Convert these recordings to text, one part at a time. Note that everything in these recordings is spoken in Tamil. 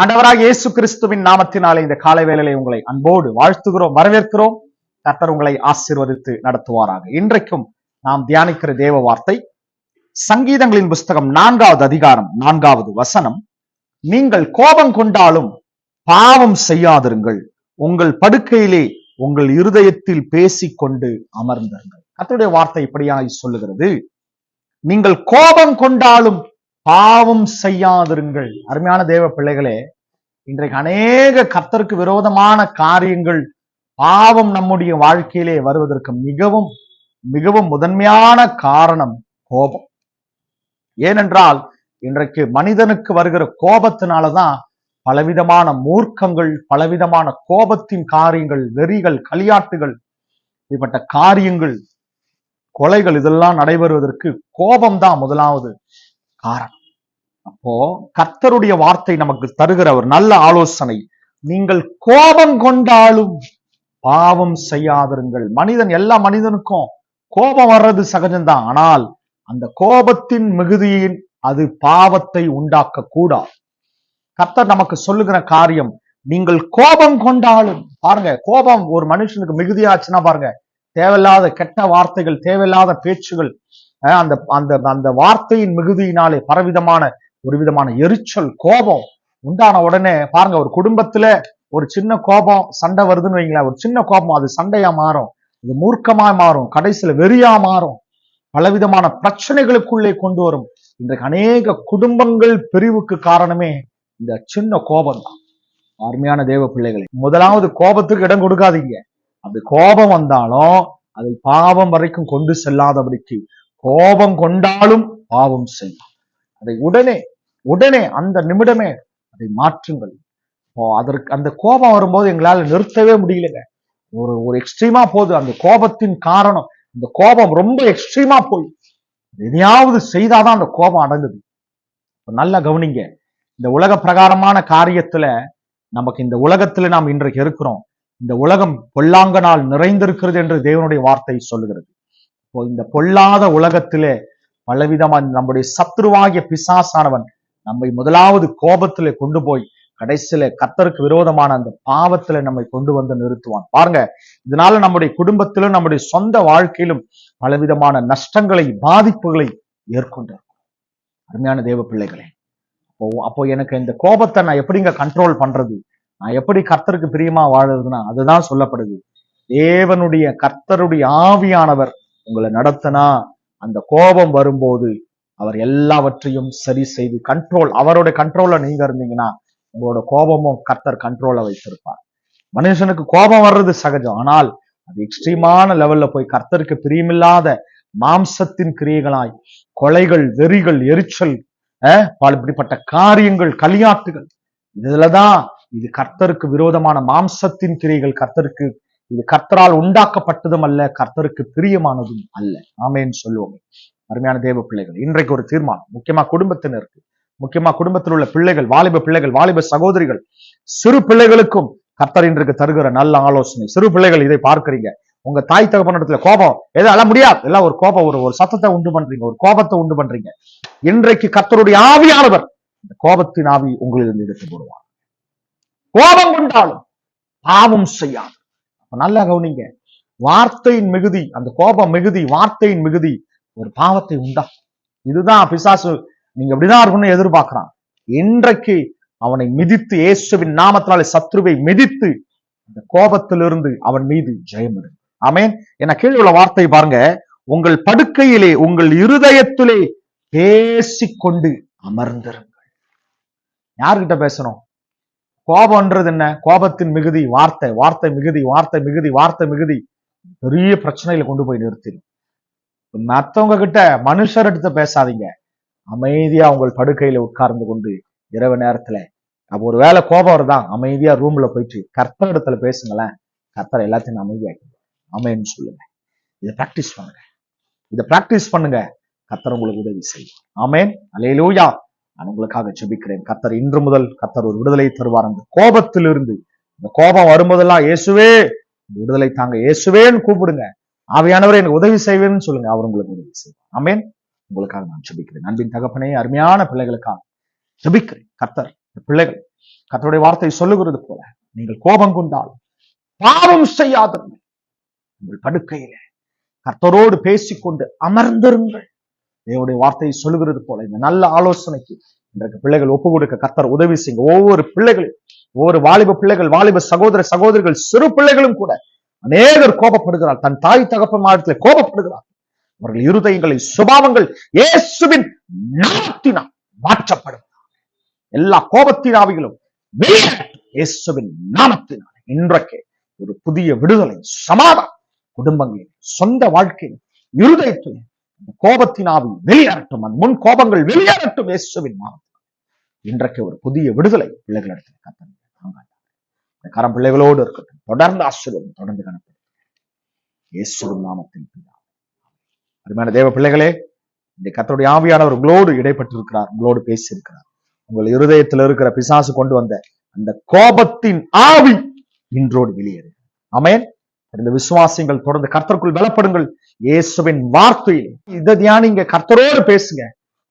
ஆண்டவராக இயேசு கிறிஸ்துவின் நாமத்தினாலே இந்த காலை வேளையிலே உங்களை அன்போடு வாழ்த்துகிறோம் வரவேற்கிறோம். கர்த்தர் உங்களை ஆசீர்வதித்து நடத்துவாராக. இன்றைக்கும் நாம் தியானிக்கிற தேவ வார்த்தை சங்கீதங்களின் புஸ்தகம் நான்காவது அதிகாரம் நான்காவது வசனம். நீங்கள் கோபம் கொண்டாலும் பாவம் செய்யாதிருங்கள். உங்கள் படுக்கையிலே உங்கள் இருதயத்தில் பேசிக்கொண்டு அமர்ந்திருங்கள். கத்தருடைய வார்த்தை இப்படியாக சொல்லுகிறது. நீங்கள் கோபம் கொண்டாலும் பாவம் செய்யாதிருங்கள். அருமையான தேவ பிள்ளைகளே இன்றைக்கு அநேக கத்தருக்கு விரோதமான காரியங்கள் பாவம் நம்முடைய வாழ்க்கையிலே வருவதற்கு மிகவும் மிகவும் முதன்மையான காரணம் கோபம். ஏனென்றால் இன்றைக்கு மனிதனுக்கு வருகிற கோபத்தினாலதான் பலவிதமான மூர்க்கங்கள் பலவிதமான கோபத்தின் காரியங்கள் வெறிகள் களியாட்டுகள் இப்பட்ட காரியங்கள் கொலைகள் இதெல்லாம் நடைபெறுவதற்கு கோபம்தான் முதலாவது. காரணம். அப்போ கர்த்தருடைய வார்த்தை நமக்கு தருகிற ஒரு நல்ல ஆலோசனை நீங்கள் கோபம் கொண்டாலும் பாவம் செய்யாதிருங்கள். மனிதன் எல்லா மனிதனுக்கும் கோபம் வர்றது சகஜம்தான். ஆனால் அந்த கோபத்தின் மிகுதியின் அது பாவத்தை உண்டாக்க கூடாது கர்த்தர் நமக்கு சொல்லுகிற காரியம் நீங்கள் கோபம் கொண்டாலும் பாருங்க கோபம் ஒரு மனுஷனுக்கு மிகுதியாச்சுன்னா பாருங்க தேவையில்லாத கெட்ட வார்த்தைகள் தேவையில்லாத பேச்சுகள் அந்த அந்த அந்த வார்த்தையின் மிகுதியினாலே பலவிதமான ஒரு விதமான எரிச்சல் கோபம் உண்டான உடனே பாருங்க ஒரு குடும்பத்துல ஒரு சின்ன கோபம் சண்டை வருதுன்னு வைங்களேன் ஒரு சின்ன கோபம் அது சண்டையா மாறும். இது மூர்க்கமா மாறும் கடைசியில வெறியா மாறும். பலவிதமான பிரச்சனைகளுக்குள்ளே கொண்டு வரும். இன்றைக்கு அநேக குடும்பங்கள் பிரிவுக்கு காரணமே இந்த சின்ன கோபம் தான் அருமையான தேவ பிள்ளைகளை முதலாவது கோபத்துக்கு இடம் கொடுக்காதீங்க. அது கோபம் வந்தாலும் அதை பாவம் வரைக்கும் கொண்டு செல்லாதபடிக்கு கோபம் கொண்டாலும் பாவம் செய்யும். அதை உடனே உடனே அந்த நிமிடமே அதை மாற்றுங்கள். இப்போ அதற்கு அந்த கோபம் வரும்போது எங்களால நிறுத்தவே முடியலங்க. ஒரு ஒரு எக்ஸ்ட்ரீமா போகுது. அந்த கோபத்தின் காரணம் இந்த கோபம் ரொம்ப எக்ஸ்ட்ரீமா போய் எதையாவது செய்தாதான் அந்த கோபம் அடங்குது. நல்லா கவனிங்க. இந்த உலக பிரகாரமான காரியத்துல நமக்கு இந்த உலகத்துல நாம் இன்றைக்கு இருக்கிறோம். இந்த உலகம் பொல்லாங்கனால் நிறைந்திருக்கிறது என்று தேவனுடைய வார்த்தை சொல்லுகிறது. இந்த பொல்லாத உலகத்திலே பலவிதமா நம்முடைய சத்ருவாகிய பிசாசானவன் நம்மை முதலாவது கோபத்திலே கொண்டு போய் கடைசியில கத்தருக்கு விரோதமான அந்த பாவத்துல நம்மை கொண்டு வந்து நிறுத்துவான். பாருங்க இதனால நம்முடைய குடும்பத்திலும் நம்முடைய சொந்த வாழ்க்கையிலும் பலவிதமான நஷ்டங்களை பாதிப்புகளை ஏற்கொண்டிருக்கும். அருமையான தேவ பிள்ளைகளே அப்போ அப்போ எனக்கு இந்த கோபத்தை நான் எப்படிங்க கண்ட்ரோல் பண்றது? நான் எப்படி கர்த்தருக்கு பிரியமா வாழறதுன்னா அதுதான் சொல்லப்படுது. தேவனுடைய கர்த்தருடைய ஆவியானவர் உங்களை நடத்தினா அந்த கோபம் வரும்போது அவர் எல்லாவற்றையும் சரி செய்து கண்ட்ரோல் அவருடைய கண்ட்ரோல்ல நீங்க இருந்தீங்கன்னா உங்களோட கோபமும் கர்த்தர் கண்ட்ரோல வைத்திருப்பார். மனுஷனுக்கு கோபம் வர்றது சகஜம். ஆனால் அது எக்ஸ்ட்ரீமான லெவல்ல போய் கர்த்தருக்கு பிரியமில்லாத மாம்சத்தின் கிரியைகளாய் கொலைகள் வெறிகள் எரிச்சல் பல இப்படிப்பட்ட காரியங்கள் களியாட்டுகள் இதுலதான் இது கர்த்தருக்கு விரோதமான மாம்சத்தின் கிரியைகள் கர்த்தருக்கு இது கர்த்தரால் உண்டாக்கப்பட்டதும் அல்ல கர்த்தருக்கு பிரியமானதும் அல்ல. ஆமேன்னு சொல்லுவோமே. அருமையான தேவ பிள்ளைகள் இன்றைக்கு ஒரு தீர்மானம். முக்கியமா குடும்பத்தினருக்கு முக்கியமா குடும்பத்தில் உள்ள பிள்ளைகள் வாலிப பிள்ளைகள் வாலிப சகோதரிகள் சிறு பிள்ளைகளுக்கும் கர்த்தர் இன்றைக்கு தருகிற நல்ல ஆலோசனை. சிறு பிள்ளைகள் இதை பார்க்கிறீங்க. உங்க தாய் தகப்பனிடத்துல கோபம் எதுவும் அழ முடியாது. எல்லாம் ஒரு கோபம் ஒரு ஒரு சத்தத்தை உண்டு பண்றீங்க ஒரு கோபத்தை உண்டு பண்றீங்க. இன்றைக்கு கர்த்தருடைய ஆவியானவர் இந்த கோபத்தின் ஆவி உங்களிலிருந்து எடுத்து போடுவார். கோபம் கொண்டாலும் பாவம் செய்யாது. நல்லா கவனிங்க. வார்த்தையின் மிகுதி அந்த கோபம் மிகுதி வார்த்தையின் மிகுதி ஒரு பாவத்தை உண்டா? இதுதான் பிசாசு நீங்க இப்படிதான் இருக்கணும்னு எதிர்பார்க்கிறான். இன்றைக்கு அவனை மிதித்து இயேசுவின் நாமத்தினாலே சத்ருவை மிதித்து அந்த கோபத்திலிருந்து அவன் மீது ஜெயம் ஆமேன். என கீழே உள்ள வார்த்தை பாருங்க. உங்கள் படுக்கையிலே உங்கள் இருதயத்திலே பேசிக்கொண்டு அமர்ந்திருங்கள். யார்கிட்ட பேசணும்? கோபம்ன்றது என்ன? கோபத்தின் மிகுதி வார்த்தை வார்த்தை மிகுதி வார்த்தை மிகுதி வார்த்தை மிகுதி பெரிய பிரச்சனையில கொண்டு போய் நிறுத்திடும் மத்தவங்க கிட்ட மனுஷர் எடுத்து பேசாதீங்க. அமைதியா உங்கள் படுக்கையில உட்கார்ந்து கொண்டு இரவு நேரத்துல. அப்ப ஒரு வேளை கோபம் வருதான் அமைதியா ரூம்ல போயிட்டு கர்த்தர் இடத்துல பேசுங்களேன். கர்த்தர் எல்லாத்தையும் அமைதியாக்கி அமைன்னு சொல்லுங்க. இதை பிராக்டிஸ் பண்ணுங்க. இதை பிராக்டிஸ் பண்ணுங்க. கர்த்தர் உங்களுக்கு உதவி செய்யும். ஆமேன் அலையிலூயா நான் உங்களுக்காக ஜெபிக்கிறேன். கத்தர் இன்று முதல் கத்தர் ஒரு விடுதலை தருவார் அந்த கோபத்திலிருந்து. இந்த கோபம் வரும்போதெல்லாம் இயேசுவே இந்த விடுதலை தாங்க இயேசுவேன்னு கூப்பிடுங்க. ஆவியானவரை எனக்கு உதவி செய்வேன்னு சொல்லுங்க. அவர் உங்களுக்கு உதவி செய்வார். ஆமேன். உங்களுக்காக நான் ஜெபிக்கிறேன். அன்பின் தகப்பனே அருமையான பிள்ளைகளுக்காக ஜெபிக்கிறேன். கத்தர் இந்த பிள்ளைகள் கத்தருடைய வார்த்தை சொல்லுகிறது போல நீங்கள் கோபம் கொண்டால் பாவம் செய்யாதவர்கள் உங்கள் படுக்கையில கர்த்தரோடு பேசிக்கொண்டு அமர்ந்திருங்கள். தேவனுடைய வார்த்தையை சொல்லுகிறது போல இந்த நல்ல ஆலோசனைக்கு இன்றைக்கு பிள்ளைகள் ஒப்பு கொடுக்க கர்த்தர் உதவி செய்யுங்க. ஒவ்வொரு பிள்ளைகளும் ஒவ்வொரு வாலிப பிள்ளைகள் வாலிப சகோதர சகோதரிகள் சிறு பிள்ளைகளும் கூட அநேகர் கோபப்படுகிறார். தன் தாய் தகப்பன் மாதத்தில் கோபப்படுகிறார். அவர்கள் இருதயங்களை சுபாவங்கள் இயேசுவின் நாமத்தினால் மாற்றப்படும். எல்லா கோபத்தின் ஆவிகளும் இயேசுவின் நாமத்தினால் இன்றைக்கே ஒரு புதிய விடுதலை சமாதானம் குடும்பங்களில் சொந்த வாழ்க்கையில் இருதயத்தில் அந்த கோபத்தின் ஆவி வெளியேறட்டும். அந்த முன் கோபங்கள் வெளியேறட்டும் இயேசுவின் நாமத்தில். இன்றைக்கு ஒரு புதிய விடுதலை பிள்ளைகளிடத்தில் கத்தனை கரம் பிள்ளைகளோடு இருக்கட்டும். தொடர்ந்து ஆசீர்வாதம் தொடர்ந்து கணக்கு இயேசுவின் நாமத்தில் பிதாவே. அருமையான தேவ பிள்ளைகளே இந்த கத்தருடைய ஆவியானவர் உங்களோடு இடைப்பட்டிருக்கிறார் உங்களோடு பேசியிருக்கிறார். உங்கள் இருதயத்தில் இருக்கிற பிசாசு கொண்டு வந்த அந்த கோபத்தின் ஆவி இன்றோடு வெளியேறு. ஆமென். இந்த விசுவாசிகள் தொடர்ந்து கர்த்தருக்குள் பலப்படுங்கள். இயேசுவின் வார்த்தையில். இதை தியானிங்க கர்த்தரோடு பேசுங்க.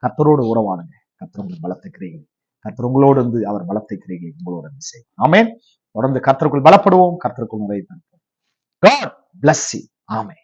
கர்த்தரோடு உறவாடுங்க. கர்த்தர் உங்களை பலத்தை கிரீகள் கர்த்தர் உங்களோடு வந்து அவர் பலத்தை உங்களோட உங்களோடு வந்து செய்யும் ஆமென். தொடர்ந்து கர்த்தருக்குள் பலப்படுவோம். கர்த்தருக்குள் நிறைய God bless you. ஆமென்.